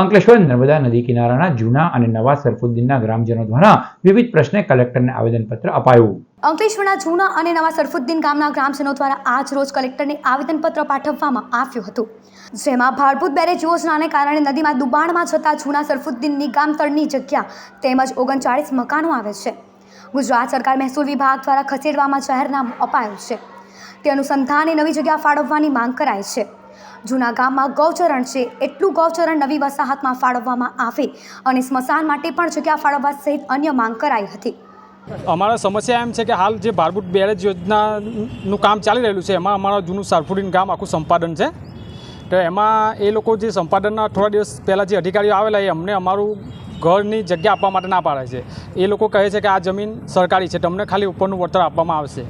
અંકલેશ્વર નર્મદા નદી કિનારાના જૂના અને નવા સરફુદ્દીનના ગ્રામજનો દ્વારા વિવિધ પ્રશ્ને કલેક્ટરને આવેદનપત્ર અપાયું. અંકલેશ્વરના જૂના અને નવા સરફુદ્દીન ગામના ગ્રામજનો દ્વારા આજ રોજ કલેક્ટરને આવેદનપત્ર પાઠવવામાં આવ્યું હતું. જેમાં ભાડભૂત બેરેજ યોજનાને કારણે નદીમાં દુબાણમાં જતા જૂના સરફુદ્દીનની ગામતળની જગ્યા તેમજ ઓગણચાળીસ મકાનો આવે છે. ગુજરાત સરકાર મહેસૂલ વિભાગ દ્વારા ખસેડવામાં જાહેરનામું અપાયું છે. તે અનુસંધાને નવી જગ્યા ફાળવવાની માંગ કરાઈ છે. જૂના ગામમાં ગૌચરણ છે. એટલું ગૌચરણ નવી વસાહતમાં ફાળવવામાં આવે અને સ્મશાન માટે પણ જગ્યા ફાળવવા સહિત અન્ય માંગ કરાઈ હતી. અમારા સમસ્યા એમ છે કે હાલ જે ભારભૂત બેરેજ યોજનાનું કામ ચાલી રહેલું છે, એમાં અમારા જૂનું સારફુડીન ગામ આખું સંપાદન છે. તો એમાં એ લોકો જે સંપાદનના થોડા દિવસ પહેલાં જે અધિકારીઓ આવેલા એ અમને અમારું ઘરની જગ્યા આપવા માટે ના પાડે છે. એ લોકો કહે છે કે આ જમીન સરકારી છે, તમને ખાલી ઉપરનું વળતર આપવામાં આવશે.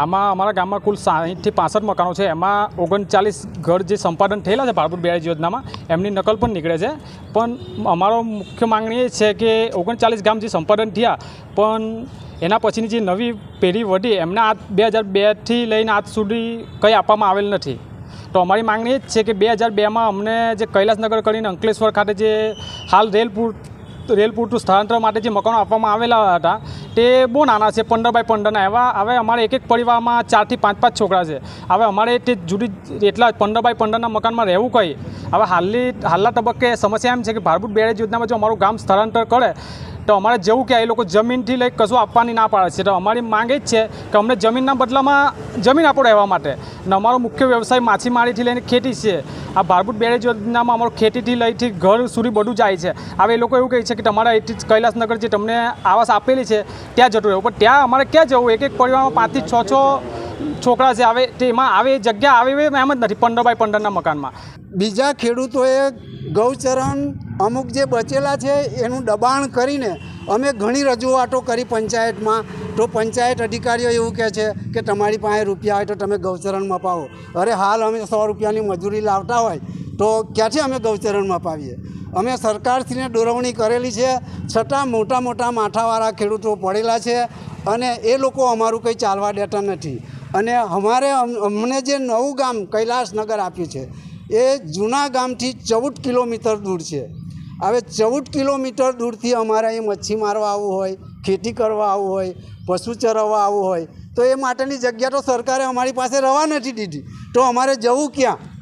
આમાં અમારા ગામમાં કુલ સાહીઠથી પાસઠ મકાનો છે. એમાં ઓગણચાલીસ ઘર જે સંપાદન થયેલા છે પાલપુર બેરેજ યોજનામાં, એમની નકલ પણ નીકળે છે. પણ અમારો મુખ્ય માંગણી એ છે કે ઓગણચાલીસ ગામ જે સંપાદન થયા, પણ એના પછીની જે નવી પેઢી વધી એમને આ બે હજાર બેથી લઈને આજ સુધી કંઈ આપવામાં આવેલ નથી. તો અમારી માંગણી એ જ છે કે બે હજાર બેમાં અમને જે કૈલાસનગર કરીને અંકલેશ્વર ખાતે જે હાલ રેલપુર રેલ પૂરતું સ્થળાંતર માટે જે મકાનો આપવામાં આવેલા હતા તે બહુ નાના છે, પંદર બાય પંદરના એવા, હવે અમારે એક એક પરિવારમાં ચારથી પાંચ પાંચ છોકરા છે. હવે અમારે તે જુદી એટલા પંદર બાય પંદરના મકાનમાં રહેવું કઈ? હવે હાલની, હાલના તબક્કે સમસ્યા એમ છે કે ભારભૂત બેરેજ યોજનામાં જો અમારું ગામ સ્થળાંતર કરે તો અમારે જેવું કે એ લોકો જમીનથી લઈ કશું આપવાની ના પાડે છે. તો અમારી માંગ જ છે કે અમને જમીનના બદલામાં જમીન આપો રહેવા માટે. અને અમારો મુખ્ય વ્યવસાય માછીમારીથી લઈને ખેતી છે. આ ભારભૂત બેરેજ યોજનામાં અમારો ખેતીથી લઈથી ઘર સુધી બધું જાય છે. હવે એ લોકો એવું કહે છે કે તમારા અહીંથી કૈલાસનગર જે તમને આવાસ આપેલી છે, ત્યાં જતું રહેવું. પણ ત્યાં અમારે ક્યાં જવું? એક એક પરિવારમાં પાંચથી છ છ છોકરા જે આવે તેમાં આવે, જગ્યા આવે એમ જ નથી, પંદર બાય મકાનમાં. બીજા ખેડૂતોએ ગૌચરણ અમુક જે બચેલા છે એનું દબાણ કરીને અમે ઘણી રજૂઆતો કરી પંચાયતમાં. તો પંચાયત અધિકારીઓ એવું કહે છે કે તમારી પાસે રૂપિયા હોય તો તમે ગૌચરણમાં પાવો અરે હાલ અમે સો રૂપિયાની મજૂરી લાવતા હોય તો ક્યાંથી અમે ગૌચરણમાં પાવીએ અમે સરકારશ્રીને દોરવણી કરેલી છે. છતાં મોટા મોટા માથાવાળા ખેડૂતો પડેલા છે અને એ લોકો અમારું કંઈ ચાલવા દેતા નથી. અને અમારે અમ- અમને જે નવું ગામ કૈલાસનગર આપ્યું છે, એ જૂના ગામથી ચૌદ કિલોમીટર દૂર છે. હવે ચૌદ કિલોમીટર દૂરથી અમારે એ મચ્છી મારવા આવવું હોય, ખેતી કરવા આવવું હોય, પશુ ચરાવવા આવવું હોય, તો એ માટેની જગ્યા તો સરકારે અમારી પાસે રવા નથી દીધી. તો અમારે જવું ક્યાં?